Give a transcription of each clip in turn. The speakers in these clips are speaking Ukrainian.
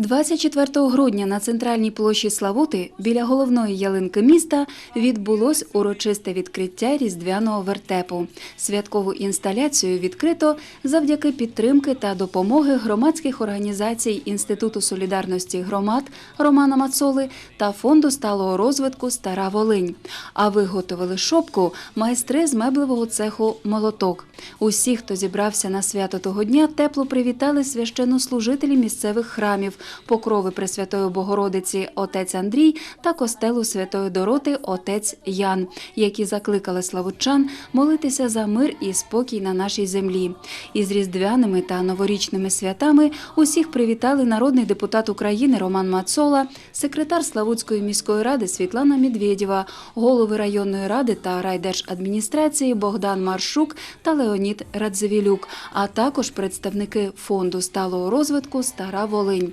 24 грудня на центральній площі Славути біля головної ялинки міста відбулось урочисте відкриття різдвяного вертепу. Святкову інсталяцію відкрито завдяки підтримки та допомоги громадських організацій Інституту солідарності громад Романа Мацоли та фонду сталого розвитку Стара Волинь. А виготовили шопку майстри з меблевого цеху Молоток. Усі, хто зібрався на свято того дня, тепло привітали священнослужителі місцевих храмів, покрови Пресвятої Богородиці отець Андрій та костелу Святої Дороти отець Ян, які закликали славутчан молитися за мир і спокій на нашій землі. Із різдвяними та новорічними святами усіх привітали народний депутат України Роман Мацола, секретар Славутської міської ради Світлана Медведєва, голови районної ради та райдержадміністрації Богдан Маршук та Леонід Радзивілюк, а також представники фонду сталого розвитку Стара Волинь.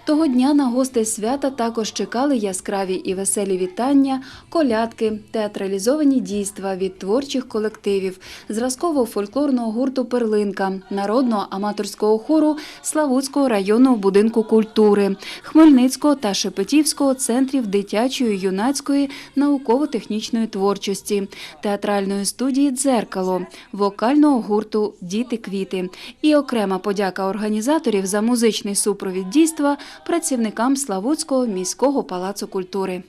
Того дня на гостей свята також чекали яскраві і веселі вітання, колядки, театралізовані дійства від творчих колективів, зразкового фольклорного гурту Перлинка, народного аматорського хору Славутського районного будинку культури, Хмельницького та Шепетівського центрів дитячої, юнацької, науково-технічної творчості, театральної студії Дзеркало, вокального гурту Діти квіти і окрема подяка організаторів за музичний супровід дійства працівникам Славутського міського палацу культури.